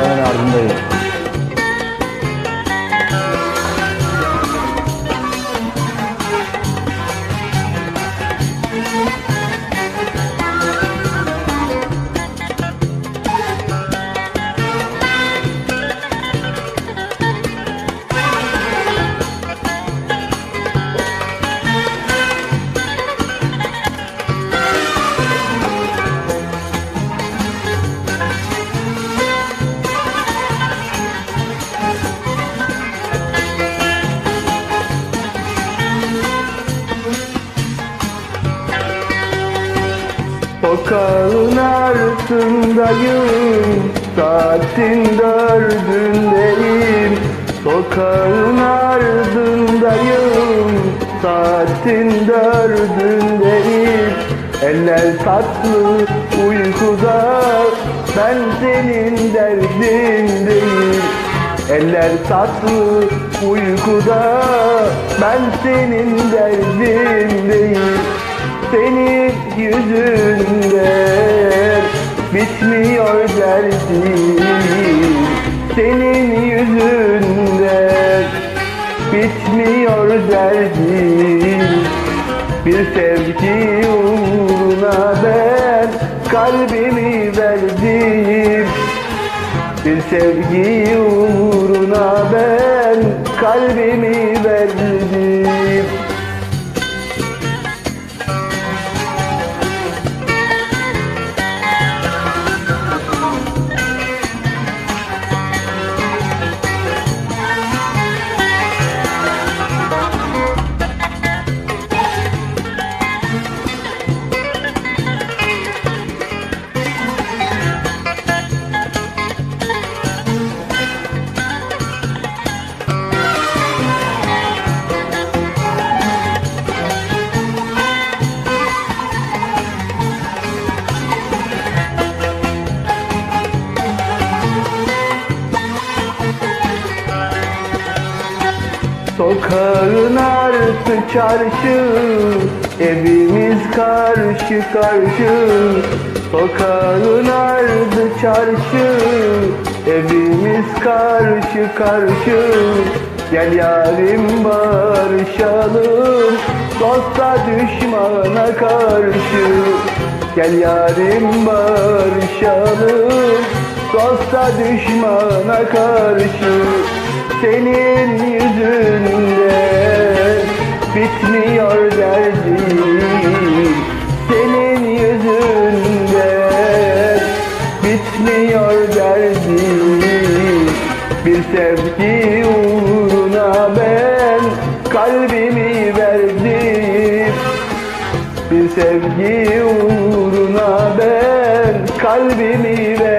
Sokağın ardındayım. Sokağın ardındayım Saatin dördündeyim. Sokağın ardındayım Saatin dördündeyim. Eller tatlı uykuda Ben senin derdindeyim. Eller tatlı uykuda Ben senin derdindeyim senin yüzünden bitmiyor derdim. Senin yüzünden bitmiyor derdim. Bir sevgi uğruna ben kalbimi verdim. Bir sevgi uğruna ben kalbimi Sokağın arası çarşı Evimiz karşı karşı. Sokağın ardı çarşı Evimiz karşı karşı. Gel yarim barışalım Dosta düşmana karşı. Gel yarim barışalım Dosta düşmana karşı. Senin bitmiyor derdim Bir sevgi uğruna ben kalbimi verdim. Bir sevgi uğruna ben kalbimi verdim.